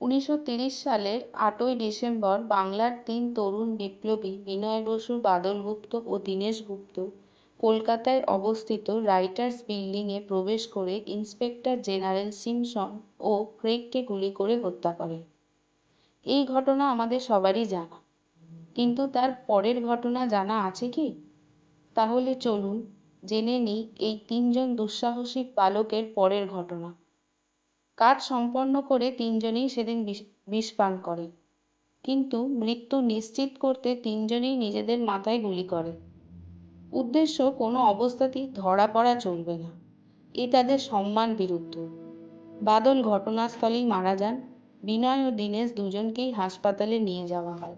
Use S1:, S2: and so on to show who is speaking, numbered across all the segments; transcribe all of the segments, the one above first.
S1: উনিশশো তিরিশ সালের আটই ডিসেম্বর বাংলার তিন তরুণ বিপ্লবী বিনয় বসু বাদল গুপ্ত ও দীনেশ গুপ্ত কলকাতায় অবস্থিত রাইটার্স বিল্ডিংয়ে প্রবেশ করে ইন্সপেক্টর জেনারেল সিমসন ও ক্রেগকে গুলি করে হত্যা করে। এই ঘটনা আমাদের সবারই জানা। কিন্তু তার পরের ঘটনা জানা আছে কি? তাহলে চলুন জেনে নিই এই তিনজন দুঃসাহসিক বালকের পরের ঘটনা। কাজ সম্পন্ন করে তিনজনেই সেদিন বিষ বিষ পান করে। কিন্তু মৃত্যু নিশ্চিত করতে তিনজনেই নিজেদের মাথায় গুলি করে। উদ্দেশ্য কোনো অবস্থাতেই ধরা পড়া চলবে না। এ তাদের সম্মান বিরুদ্ধ। বাদল ঘটনাস্থলেই মারা যান। বিনয় ও দীনেশ দুজনকেই হাসপাতালে নিয়ে যাওয়া হয়।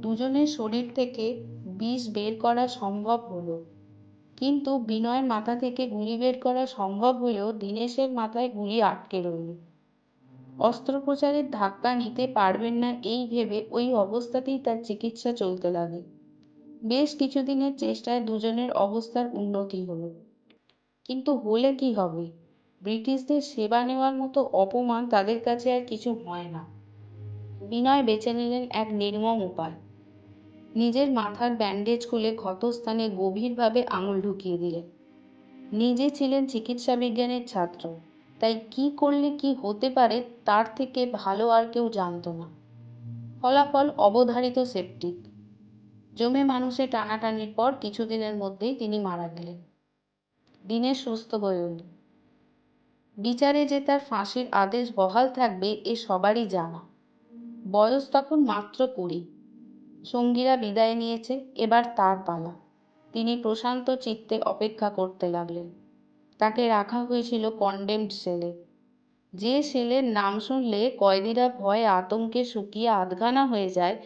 S1: দুজনের শরীর থেকে বিষ বের করা সম্ভব হলো। কিন্তু বিনয়ের মাথা থেকে গুলি বের করা সম্ভব হলেও দীনেশের মাথায় গুলি আটকে রইল। অস্ত্রোপচারের ধাক্কা নিতে পারবেন না এই ভেবে ওই অবস্থাতেই তার চিকিৎসা চলতে লাগে। বেশ কিছুদিনের চেষ্টায় দুজনের অবস্থার উন্নতি হলো। কিন্তু হলে কি হবে? ব্রিটিশদের সেবা নেওয়ার মতো অপমান তাদের কাছে আর কিছু হয় না। বিনয় বেছে নিলেন এক নির্মম উপায়। নিজের মাথার ব্যান্ডেজ খুলে ক্ষতস্থানে গভীরভাবে আঙুল ঢুকিয়ে দিলেন নিজে ছিলেন চিকিৎসা বিজ্ঞানের ছাত্র, তাই কি করলে কি হতে পারে তার থেকে ভালো আর কেউ জানত না। ফলাফল অবধারিত সেপটিক জমে মানুষের টানাটানির পর কিছুদিনের মধ্যেই তিনি মারা গেলেন। দিনের সুস্থ হয়ে উঠল বিচারে যে তার ফাঁসির আদেশ বহাল থাকবে এ সবারই জানা। বয়স তখন মাত্র কুড়ি। সঙ্গীরা বিদায় নিয়েছে, এবার তার পালা। তিনি প্রশান্ত চিত্তে অপেক্ষা করতে লাগলেন। তাকে রাখা হয়েছিল কন্ডেমড সেলে যে সেলের নাম শুনলে কয়েদিরা ভয়ে আতঙ্কে শুকিয়ে আধখানা হয়ে যায়,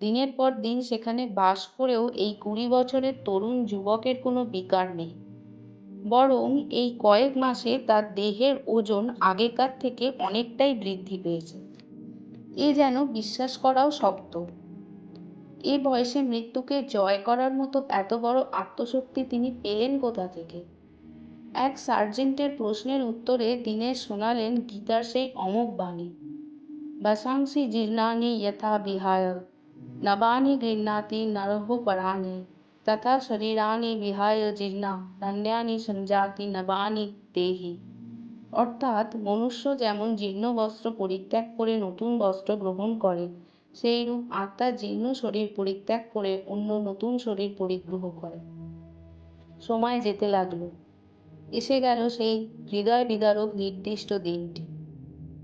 S1: দিনের পর দিন সেখানে বাস করেও এই কুড়ি বছরের তরুণ যুবকের কোনো বিকার নেই। বরং এই কয়েক মাসে তার দেহের ওজন আগেকার থেকে অনেকটাই বৃদ্ধি পেয়েছে। এ যেন বিশ্বাস করাও শক্ত। এ বয়সে মৃত্যুকে জয় করার মতো এত বড় আত্মশক্তি তিনি পেলেন কোথা থেকে? এক সার্জেন্টের প্রশ্নের উত্তরে দীনেশ শোনালেন গীতার সেই অমোঘ বাণী। বসাংসি জীর্ণানি যথা বিহায়, নবানি গৃহ্ণাতি নরহ পরাণি, তথা শরীরানি বিহায় জীর্ণা ধন্যানি সঞ্জাতি নবানি দেহি। অর্থাৎ মনুষ্য যেমন জীর্ণ বস্ত্র পরিত্যাগ করে নতুন বস্ত্র গ্রহণ করে সেইরূপ আত্মা জীর্ণ শরীর পরিত্যাগ করে অন্য নতুন শরীর পরিগ্রহ করে। সময় যেতে লাগল। এসে গেল সেই হৃদয় বিদারক নির্দিষ্ট দিনটি।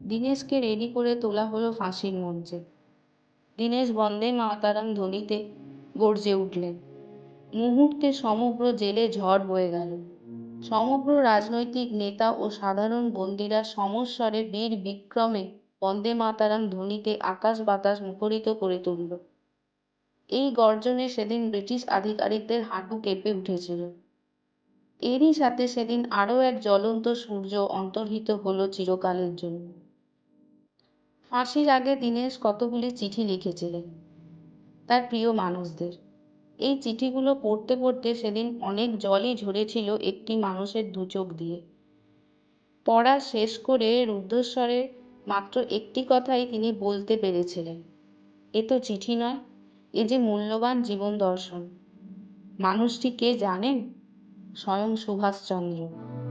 S1: দীনেশকে রেডি করে তোলা হলো ফাঁসির মঞ্চে। দীনেশ বন্দে মাতারাম ধ্বনিতে গর্জে উঠলেন। মুহূর্তে সমগ্র জেলে ঝড় বয়ে গেল। সমগ্র রাজনৈতিক নেতা ও সাধারণ বন্দীরা সমস্বরে বীর বিক্রমে বন্দে মাতারাম ধ্বনিতে আকাশ বাতাস মুখরিত করে তুলল। এই গর্জনে সেদিন ব্রিটিশ আধিকারিকদের হাঁটু কেঁপে উঠেছিল। এরই সাথে সেদিন আরও এক জ্বলন্ত সূর্য অন্তর্হিত হলো চিরকালের জন্য। ফাঁসির আগে দীনেশ কতগুলি চিঠি লিখেছিলেন? তার প্রিয় মানুষদের। এই চিঠিগুলো পড়তে পড়তে সেদিন অনেক জলই ঝরেছিল একটি মানুষের দু চোখ দিয়ে। পড়া শেষ করে রুদ্ধস্বরে মাত্র একটি কথাই তিনি বলতে পেরেছিলেন। এ তো চিঠি নয়, এ যে মূল্যবান জীবন দর্শন। মানুষটি কে জানেন? স্বয়ং সুভাষচন্দ্র।